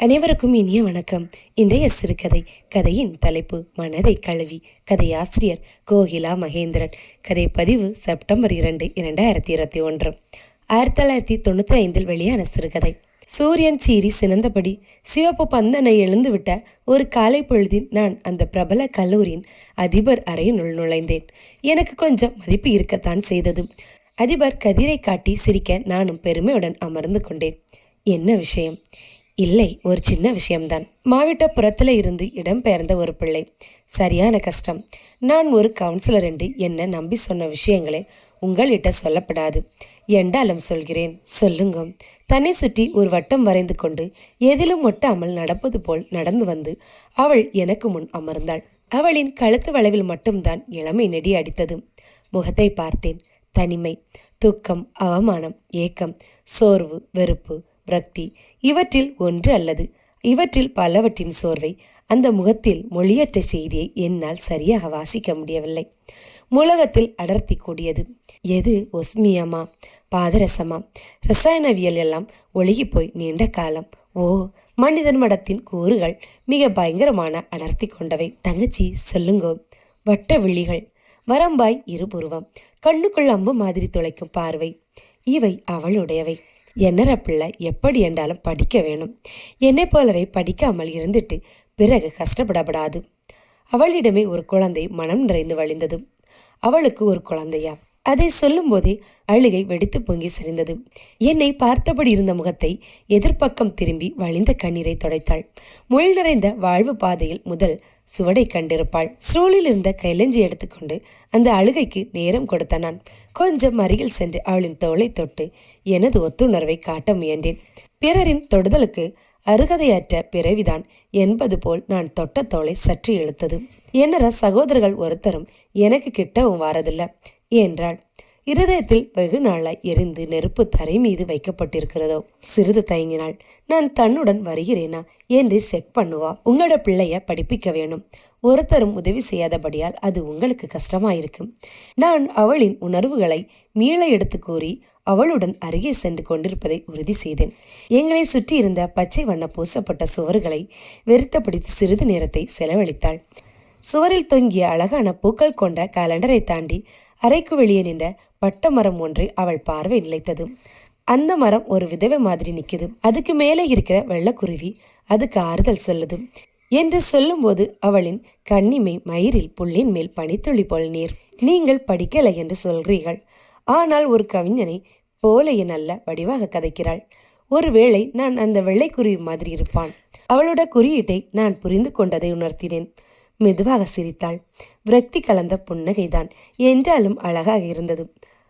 அனைவருக்கும் இனிய வணக்கம். இன்றைய சிறுகதை கதையின் தலைப்பு மனதை கழுவி. கதையாசிரியர் கோகிலா மகேந்திரன். கதை பதிவு செப்டம்பர் இரண்டு இரண்டாயிரத்தி இருபத்தி ஒன்று. ஆயிரத்தி தொள்ளாயிரத்தி தொண்ணூற்றி ஐந்தில் வெளியான சிறுகதை. சூரியன் சீறி சினந்தபடி சிவப்பு பந்தனை எழுந்துவிட்ட ஒரு காலை பொழுதில் நான் அந்த பிரபல கல்லூரியின் அதிபர் அறையினுள் நுழைந்தேன். எனக்கு கொஞ்சம் மதிப்பு இருக்கத்தான் செய்தது. அதிபர் கதிரை காட்டி சிரிக்க நானும் பெருமையுடன் அமர்ந்து கொண்டேன். என்ன விஷயம்? இல்லை ஒரு சின்ன விஷயம்தான். மாவட்டப்புறத்தில் இருந்து இடம்பெயர்ந்த ஒரு பிள்ளை. சரியான கஷ்டம். நான் ஒரு கவுன்சிலர் என்று என்ன நம்பி சொன்ன விஷயங்களை உங்கள்கிட்ட சொல்லப்படாது. என்றாலும் சொல்கிறேன். சொல்லுங்க. தன்னை சுற்றி ஒரு வட்டம் வரைந்து கொண்டு எதிலும் ஒட்டாமல் நடப்பது போல் நடந்து வந்து அவள் எனக்கு முன் அமர்ந்தாள். அவளின் கழுத்து வளைவில் மட்டும்தான் இளமை நெடி அடித்தது. முகத்தை பார்த்தேன். தனிமை துக்கம் அவமானம் ஏக்கம் சோர்வு வெறுப்பு. பிரக்தி இவற்றில் ஒன்று அல்லது இவற்றில் பலவற்றின் சோர்வை அந்த முகத்தில் மொழியற்ற செய்தியை என்னால் சரியாக வாசிக்க முடியவில்லை. முலகத்தில் அடர்த்தி கூடியது எது? ஒஸ்மியமா? பாதரசமா? ரசாயனவியல் எல்லாம் ஒழுகி போய் நீண்ட காலம். ஓ மனிதன் மடத்தின் கூறுகள் மிக பயங்கரமான அடர்த்தி கொண்டவை. தங்கச்சி சொல்லுங்கோ. வட்ட விழிகள். வரம்பாய் இருபுருவம். கண்ணுக்குள் அம்பு மாதிரி துளைக்கும் பார்வை. இவை அவளுடையவை. என்னற பிள்ளை எப்படி என்றாலும் படிக்க வேணும். என்னை போலவே படிக்காமல் இருந்துட்டு பிறகு கஷ்டப்படப்படாது. அவளிடமே ஒரு குழந்தை மனம் நிறைந்து வழிந்தது. அவளுக்கு ஒரு குழந்தையா? அதை சொல்லும்போதே அழுகை வெடித்து பொங்கி சரிந்தது. என்னை பார்த்தபடி இருந்த முகத்தை எதிர்ப்பக்கம் திரும்பி வழிந்த கண்ணீரை துடைத்தாள். முள் நிறைந்த வாழ்வு பாதையில் முதல் சுவடை கண்டிருப்பாள். ஸ்டூலில் இருந்த கைலஞ்சி எடுத்துக்கொண்டு அந்த அழுகைக்கு நேரம் கொடுத்த நான். கொஞ்சம் அருகில் சென்று அவளின் தோளை தொட்டு எனது ஒத்துணர்வை காட்ட முயன்றேன். பிறரின் தொடுதலுக்கு அருகதையற்ற பிறவிதான் என்பது போல் நான் தொட்ட தோலை சற்று இழுத்தது. என்னற சகோதரர்கள் ஒருத்தரும் எனக்கு கிட்டவும் வாரதில்லை. என்றாள். இருதயத்தில் வெகு நாளாய் எரிந்து நெருப்பு தரை மீது வைக்கப்பட்டிருக்கிறதோ? சிறிது தயங்கினாள். நான் தன்னுடன் வருகிறேனா? என்று செக் பண்ணுவா. உங்களோட பிள்ளைய படிப்பிக்க வேணும். ஒருத்தரும் உதவி செய்யாதபடியால் அது உங்களுக்கு கஷ்டமாயிருக்கும். நான் அவளின் உணர்வுகளை மீள எடுத்து கூறி அவளுடன் அருகே சென்று கொண்டிருப்பதை உறுதி செய்தேன். எங்களை சுற்றி இருந்த பச்சை வண்ண பூசப்பட்ட சுவர்களை வெறுத்தபடி சிறிது நேரத்தை செலவழித்தாள். சுவரில் தொங்கிய அழகான பூக்கள் கொண்ட கலண்டரை தாண்டி அறைக்கு வெளியே நின்ற பட்ட மரம் ஒன்றை அவள் பார்வை நிலைத்தது. அந்த மரம் ஒரு விதவை மாதிரி நிற்கிது. அதுக்கு மேலே இருக்கிற வெள்ளக்குருவி அதுக்கு ஆறுதல் சொல்லுது. என்று சொல்லும்போது அவளின் கண்ணிமை மயிரில் புள்ளின் மேல் பனித்துளி போல் நீர். நீங்கள் படிக்கலை என்று சொல்கிறீர்கள். ஆனால் ஒரு கவிஞனை போல என் அல்ல வடிவாக கதைக்கிறாள். ஒருவேளை நான் அந்த வெள்ளைக்குருவி மாதிரி இருப்பான். அவளோட குறியீட்டை நான் புரிந்து கொண்டதை உணர்த்தினேன். மெதுவாக சிரித்தாள். விரக்தி கலந்த புன்னகைதான் என்றாலும் அழகாக இருந்தது.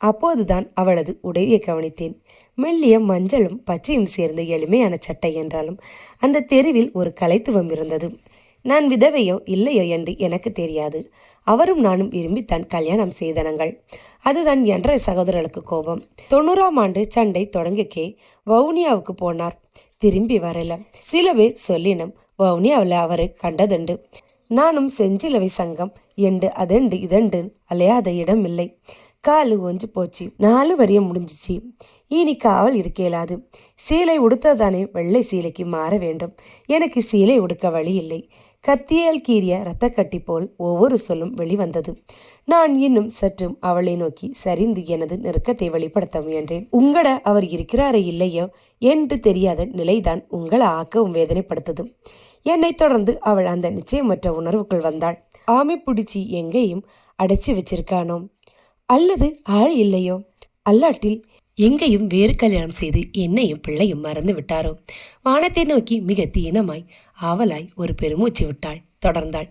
அப்போதுதான் அவளது உடையை கவனித்தேன். மெல்லிய மஞ்சளும் பச்சையும் சேர்ந்த எளிமையான சட்டை என்றாலும் அந்த தெருவில் ஒரு கலைத்துவம் இருந்தது. நான் விதவையோ இல்லையோ என்று எனக்கு தெரியாது. அவரும் நானும் விரும்பித்தான் கல்யாணம் செய்தனங்கள். அதுதான் என்ற சகோதரர்களுக்கு கோபம். தொண்ணூறாம் ஆண்டு சண்டை தொடங்கக்கே வவுனியாவுக்கு போனார். திரும்பி வரல. சில பேர் சொல்லினம் வவுனியாவில் அவரை கண்டதுண்டு. நானும் செஞ்சிலவை சங்கம். எண்டு அதண்டு இதண்டு அலையாத இடம் இல்லை காலு ஒஞ்சு போச்சு. நாலு வரிய முடிஞ்சிச்சு. இனி காவல் இருக்கேலாது. சீலை உடுத்ததானே வெள்ளை சீலைக்கு மாற வேண்டும். எனக்கு சீலை உடுக்க வழி இல்லை. கத்தியால் கீறிய இரத்தக்கட்டி போல் ஒவ்வொரு சொல்லும் வெளிவந்தது. நான் இன்னும் சற்றும் அவளை நோக்கி சரிந்து எனது நெருக்கத்தை வெளிப்படுத்த முயன்றேன். உங்கட அவர் இருக்கிறாரே இல்லையோ என்று தெரியாத நிலைதான் உங்களை ஆக்கவும் வேதனைப்படுத்தது. என்னைத் தொடர்ந்து அவள் அந்த நிச்சயமற்ற உணர்வுக்குள் வந்தாள். ஆமை பிடிச்சி எங்கேயும் அடைச்சி வச்சிருக்கானோ? அல்லது ஆள் இல்லையோ? அல்லாட்டில் எங்கேயும் வேறு கல்யாணம் செய்து என்னையும் பிள்ளையும் மறந்து விட்டாரோ? வானத்தை நோக்கி மிக தீனமாய் ஆவலாய் ஒரு பெருமூச்சு விட்டாள் தொடர்ந்தாள்.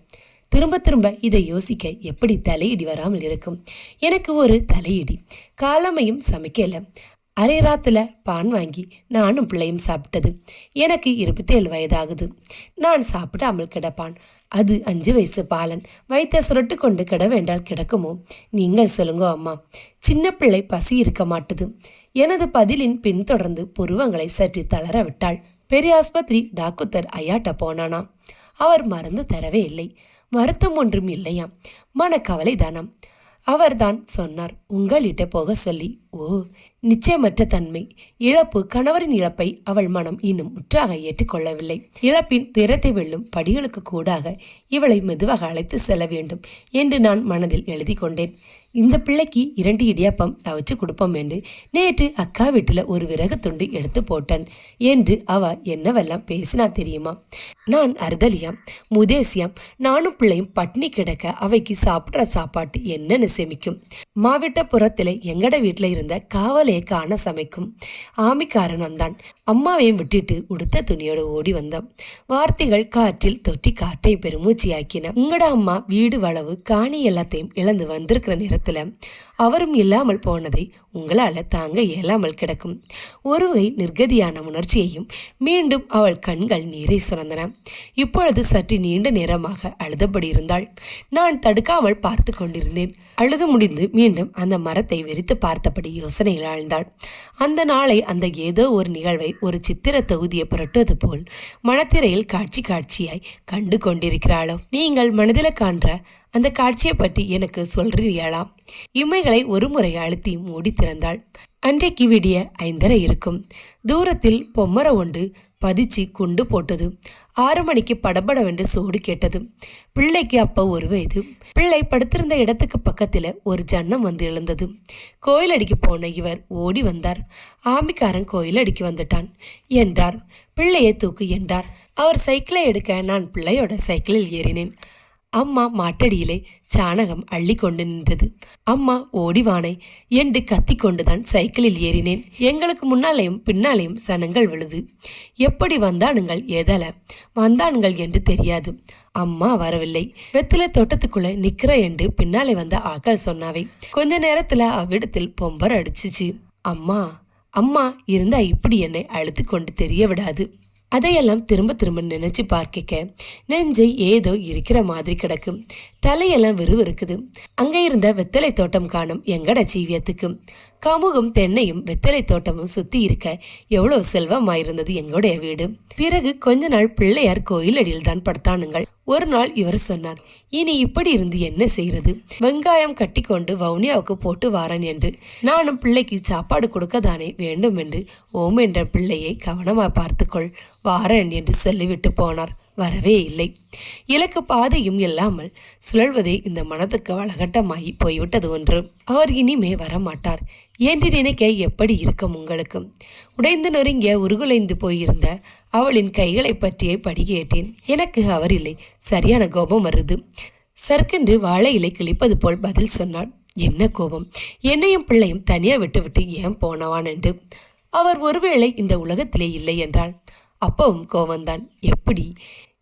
திரும்ப திரும்ப இதை யோசிக்க எப்படி தலையிடி வராமல் இருக்கும்? எனக்கு ஒரு தலையிடி. காலமையும் சமைக்கல. அரை ராத்துல பான் வாங்கி நானும் பிள்ளையும் சாப்பிட்டது. எனக்கு இருபத்தேழு வயதாகுது. நான் சாப்பிடாமல் கிடப்பான். அது அஞ்சு வயசு பாலன். வயிற்ற சுரட்டு கொண்டு கிட வேண்டால் கிடக்குமோ? நீங்கள் சொல்லுங்க அம்மா. சின்ன பிள்ளை பசி இருக்க மாட்டுது. எனது பதிலின் பின்தொடர்ந்து புருவங்களை சற்று தளர விட்டாள். பெரிய ஆஸ்பத்திரி டாக்குத்தர் ஐயாட்ட போனானா? அவர் மருந்து தரவே இல்லை. வருத்தம் ஒன்றும் இல்லையாம். மனக்கவலை தானாம் அவர்தான் சொன்னார். உங்களிட்ட போக சொல்லி ஓ நிச்சயமற்ற தன்மை. இழப்பு கணவரின் இழப்பை அவள் மனம் இன்னும் முற்றாக ஏற்றுக்கொள்ளவில்லை. இழப்பின் துயரத்தை வெல்லும் படிகளுக்கு கூடாக இவளை மெதுவாக அழைத்து செல்ல வேண்டும் என்று நான் மனதில் எழுதி கொண்டேன். இந்த பிள்ளைக்கு இரண்டு இடியாப்பம் அவிச்சு கொடுப்போம் என்று நேற்று அக்கா வீட்டில் ஒரு விறகு துண்டு எடுத்து போட்டேன் என்று அவ என்னவெல்லாம் பேசினா தெரியுமா? நான் அறுதலியாம் முதேசியாம் நானும் பிள்ளையும் பட்னி கிடக்க அவைக்கு சாப்பிட்ற சாப்பாட்டு என்னன்னு செமிக்கும். மாவிட்ட புறத்தில் எங்கட வீட்டில் இருந்த காவலையை காண சமைக்கும். ஆமிக்காரன் வந்தான் அம்மாவையும் விட்டுட்டு உடுத்த துணியோடு ஓடி வந்தான். வார்த்தைகள் காற்றில் தொட்டி காட்டை பெருமூச்சியாக்கின. உங்கட அம்மா வீடு வளவு காணி எல்லாத்தையும் இழந்து வந்திருக்கிற நேரத்தில் அவரும் இல்லாமல் போனதை உங்களால் தாங்க இயலாமல் கிடக்கும். ஒருவகை நிர்கதியான உணர்ச்சியையும் மீண்டும் அவள் கண்கள் நீரை சுரந்தன. இப்பொழுது சற்று நீண்ட நேரமாக அழுதபடி இருந்தாள். நான் தடுக்காமல் பார்த்து கொண்டிருந்தேன். அழுது முடிந்து மீண்டும் அந்த மரத்தை வெறித்து பார்த்தபடி யோசனையில் ஆழ்ந்தாள். அந்த நாளை அந்த ஏதோ ஒரு நிகழ்வை ஒரு சித்திர தொகுதியை புரட்டுவது போல் மனத்திரையில் காட்சி காட்சியாய் கண்டு கொண்டிருக்கிறாளோ? நீங்கள் மனதில் காண்ற அந்த காட்சியை பற்றி எனக்கு சொல்றீர்களாம் இமைகளை ஒரு முறை அழுத்தி மூடி திறந்தாள். அன்றைக்கு விடிய ஐந்தரை இருக்கும். தூரத்தில் பொம்மர ஒன்று பதிச்சு குண்டு போட்டது. ஆறு மணிக்கு படபடவென்று சோடு கேட்டது. பிள்ளைக்கு அப்போ ஒரு வயது. பிள்ளை படுத்திருந்த இடத்துக்கு பக்கத்தில் ஒரு ஜன்னம் வந்து எழுந்தது. கோயில் அடிக்கு போன இவர் ஓடி வந்தார். ஆமிக்காரன் கோயில் அடிக்கு வந்துட்டான். என்றார். பிள்ளையை தூக்கு என்றார். அவர் சைக்கிளை எடுக்க நான் பிள்ளையோட சைக்கிளில் ஏறினேன். அம்மா மாட்டடியிலே சாணகம் அள்ளி கொண்டு நின்றது. அம்மா ஓடிவானை என்று கத்திக்கொண்டுதான் சைக்கிளில் ஏறினேன். எங்களுக்கு முன்னாலேயும் பின்னாலேயும் சனங்கள் விழுது. எப்படி வந்தானுங்கள் எதல வந்தானுங்கள் என்று தெரியாது. அம்மா வரவில்லை. வெத்தில தோட்டத்துக்குள்ள நிக்கிற என்று பின்னாலே வந்த ஆக்கள் சொன்னாவை. கொஞ்ச நேரத்துல அவ்விடத்தில் பொம்பர் அடிச்சுச்சு. அம்மா அம்மா இருந்தா இப்படி என்னை அழுத்து கொண்டு தெரிய விடாது. அதையெல்லாம் திரும்ப திரும்ப நினைச்சு பார்க்க நெஞ்சை ஏதோ இருக்கிற மாதிரி கிடக்கும் தலையெல்லாம் விறுவிறுக்குது. அங்கே இருந்த வெத்தலை தோட்டம் காணும் எங்கட ஜீவியத்துக்கு. கமுகும் தென்னையும் வெத்தலை தோட்டமும் சுத்தி இருக்க எவ்வளவு செல்வமாயிருந்தது எங்களுடைய வீடு. பிறகு கொஞ்ச நாள் பிள்ளையார் கோயில் அடியில் தான் படுத்தானுங்கள். ஒரு நாள் இவர் சொன்னார் இனி இப்படி இருந்து என்ன செய்யறது வெங்காயம் கட்டி கொண்டு வவுனியாவுக்கு போட்டு வாரன் என்று. நானும் பிள்ளைக்கு சாப்பாடு கொடுக்க தானே வேண்டும் என்று. ஓம் என்ற பிள்ளையை கவனமாக பார்த்துக்கொள். வாரன் என்று சொல்லிவிட்டு போனார். வரவே இல்லை. இலக்கு பாதையும் இல்லாமல் சுழல்வதே இந்த மனதுக்கு வளகட்டமாகி போய்விட்டது ஒன்று. அவர் இனிமே வரமாட்டார். என்று நினைக்க எப்படி இருக்கும் உங்களுக்கு? உடைந்து நொறுங்கிய உருகுலைந்து போயிருந்த அவளின் கைகளை பற்றியே படி கேட்டேன். எனக்கு அவர் இல்லை. சரியான கோபம் வருது. சர்க்கென்று வாழை இலை கிழிப்பது போல் பதில் சொன்னாள். என்ன கோபம்? என்னையும் பிள்ளையும் தனியாக விட்டுவிட்டு ஏன் போனவான் என்று அவர் ஒருவேளை இந்த உலகத்திலே இல்லை என்றாள். அப்பவும் கோவந்தான். எப்படி?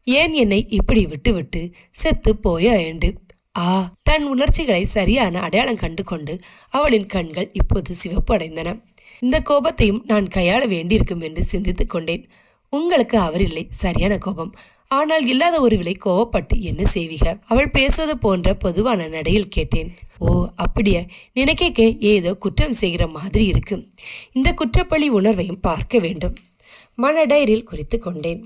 ஏன் என்னை இப்படி விட்டுவிட்டு செத்து போய என்று? ஆ தன் உணர்ச்சிகளை சரியான அடையாளம் கண்டு கொண்டு அவளின் கண்கள் இப்போது சிவப்பு அடைந்தன இந்த கோபத்தையும் நான் கையாள வேண்டியிருக்கும் என்று சிந்தித்துக் கொண்டேன். உங்களுக்கு அவர் இல்லை சரியான கோபம். ஆனால் இல்லாத ஒருவிலை கோவப்பட்டு என்ன செய்வீக? அவள் பேசுவது போன்ற பொதுவான நடையில் கேட்டேன். ஓ அப்படியா? நினைக்க ஏதோ குற்றம் செய்கிற மாதிரி இருக்கு. இந்த குற்றப்பழி உணர்வையும் பார்க்க வேண்டும். மன டைரியில் குறித்து கொண்டேன்.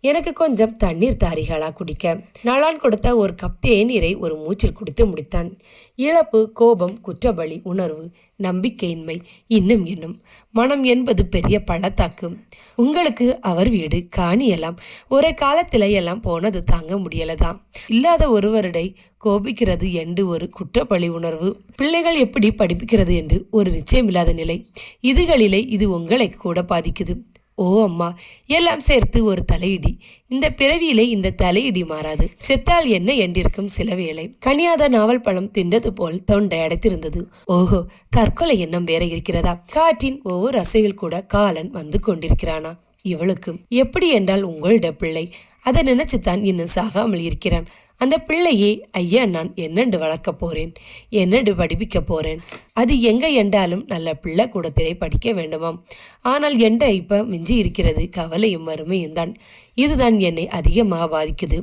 எனக்கு கொஞ்சம் தண்ணீர் தாரிகளா குடிக்க. நளான் கொடுத்த ஒரு கப் தேநீரை ஒரு மூச்சில் குடித்து முடித்தான். இழப்பு கோபம் குற்றபலி உணர்வு நம்பிக்கையின்மை இன்னும் இன்னும். மனம் என்பது பெரிய பள்ளத்தாக்கு. உங்களுக்கு அவர் வீடு காணி எல்லாம் ஒரே காலத்துல எல்லாம் போனது தாங்க முடியலதான் இல்லாத ஒருவருடை கோபிக்கிறது என்று ஒரு குற்றப்பழி உணர்வு. பிள்ளைகள் எப்படி படிப்பிக்கிறது என்று ஒரு நிச்சயமில்லாத நிலை. இதுகளிலே இது உங்களை கூட பாதிக்குது. ஓ அம்மா எல்லாம் சேர்த்து ஒரு தலையிடி. இந்த பிறவியிலே இந்த தலையிடி மாறாது. செத்தால் என்ன என்றிருக்கும் சில வேளை. கனியாத நாவல் பழம் தின்றது போல் தொண்டை அடைத்திருந்தது. ஓஹோ தற்கொலை எண்ணம் வேற இருக்கிறதா? காற்றின் ஒவ்வொரு அசைவில் கூட காலன் வந்து கொண்டிருக்கிறானா? இவளுக்கும் எப்படி என்றால் உங்களிட பிள்ளை. அதை நினைச்சுத்தான் இன்னும் சாகாமல் இருக்கிறான். அந்த பிள்ளையே ஐயா நான் என்னண்டு வளர்க்க போறேன்? என்னண்டு படிப்பிக்க போறேன்? அது எங்க என்றாலும் நல்ல பிள்ளை கூடத்திலே படிக்க வேண்டுமாம். ஆனால் எண்ட இப்ப மிஞ்சி இருக்கிறது கவலையும் வறுமையும் தான். இதுதான் என்னை அதிகமாக பாதிக்குது.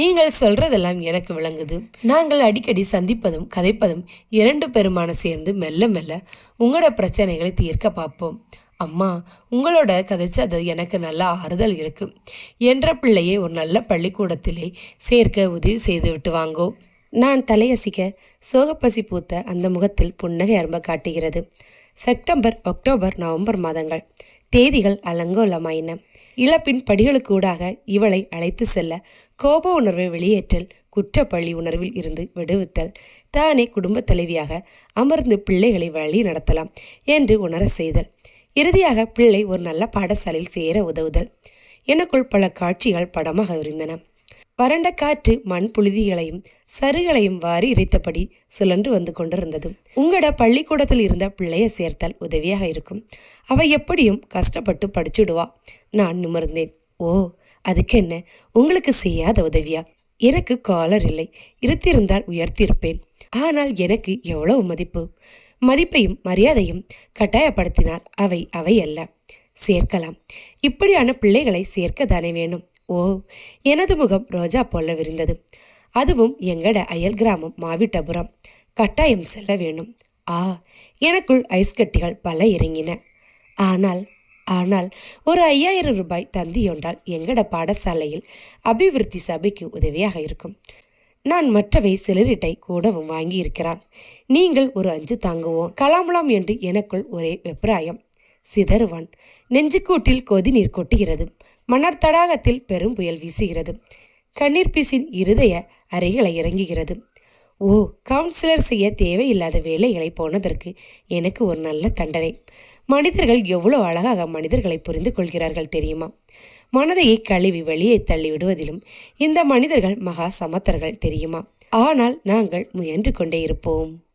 நீங்கள் சொல்றதெல்லாம் எனக்கு விளங்குது. நாங்கள் அடிக்கடி சந்திப்பதும் கதைப்பதும் இரண்டு பெருமான சேர்ந்து மெல்ல மெல்ல உங்களோட பிரச்சனைகளை தீர்க்க பார்ப்போம். அம்மா உங்களோட கதைச்சது எனக்கு நல்ல ஆறுதல் இருக்கு. என்ற பிள்ளையை ஒரு நல்ல பள்ளிக்கூடத்திலே சேர்க்க உதவி செய்து விட்டு வாங்கோ. நான் தலையசிக்க சோகப்பசி பூத்த அந்த முகத்தில் புன்னகை அரும்ப காட்டுகிறது. செப்டம்பர் அக்டோபர் நவம்பர் மாதங்கள். தேதிகள் அலங்கோலமாயின. இழப்பின் படிகளுக்கூடாக இவளை அழைத்து செல்ல கோப உணர்வை வெளியேற்றல் குற்றப்பள்ளி உணர்வில் இருந்து விடுவித்தல் தானே குடும்பத் தலைவியாக அமர்ந்து பிள்ளைகளை வழி நடத்தலாம் என்று உணர செய்தல். இறுதியாக பிள்ளை ஒரு நல்ல பாடசாலையில் சேர உதவுதல். எனக்குள் பல காட்சிகள் படமாக இருந்தன வறண்ட காற்று மண் புழுதிகளையும் சருகளையும் வாரி இறைத்தபடி சுழன்று வந்து கொண்டிருந்தது. உங்களோட பள்ளிக்கூடத்தில் இருந்த பிள்ளைய சேர்த்தால் உதவியாக இருக்கும். அவ எப்படியும் கஷ்டப்பட்டு படிச்சுடுவா. நான் நிமிர்ந்தேன். ஓ அதுக்கு என்ன உங்களுக்கு செய்யாத உதவியா? எனக்கு காலர் இல்லை. இருத்திருந்தால் உயர்த்தியிருப்பேன். ஆனால் எனக்கு எவ்வளவு மதிப்பு? மதிப்பையும் மரியாதையும் கட்டாயப்படுத்தினால் அவை அவை அல்ல. சேர்க்கலாம். இப்படியான பிள்ளைகளை சேர்க்க தானே வேணும் ஓ எனது முகம் ரோஜா போல விரிந்தது. அதுவும் எங்கட அயல் கிராமம் மாவிட்டபுரம். கட்டாயம் செல்ல வேணும் ஆ எனக்குள் ஐஸ் கட்டிகள் பல இறங்கின. ஆனால் ஆனால் ஒரு ஐயாயிரம் ரூபாய் தந்தியொன்றால் எங்கட பாடசாலையில் அபிவிருத்தி சபைக்கு உதவியாக இருக்கும். நான் மற்றவை சிலரிட்டை கூடவும் வாங்கியிருக்கிறான். நீங்கள் ஒரு அஞ்சு தாங்குவோம். கலாமலாம் என்று எனக்குள் ஒரே வெப்ராயம் சிதறுவான். நெஞ்சுக்கூட்டில் கொதி நீர் கொட்டுகிறது. மணர் தடாகத்தில் பெரும் புயல் வீசுகிறது. கண்ணீர் பீசின் இருதய அறைகளை இறங்குகிறது. ஓ கவுன்சிலர் செய்ய தேவையில்லாத வேலைகளை போனதற்கு எனக்கு ஒரு நல்ல தண்டனை. மனிதர்கள் எவ்வளோ அழகாக மனிதர்களை புரிந்து கொள்கிறார்கள் தெரியுமா? மனதையை கழுவி வெளியே தள்ளி விடுவதிலும் இந்த மனிதர்கள் மகா சமத்தர்கள் தெரியுமா? ஆனால் நாங்கள் முயன்று கொண்டே இருப்போம்.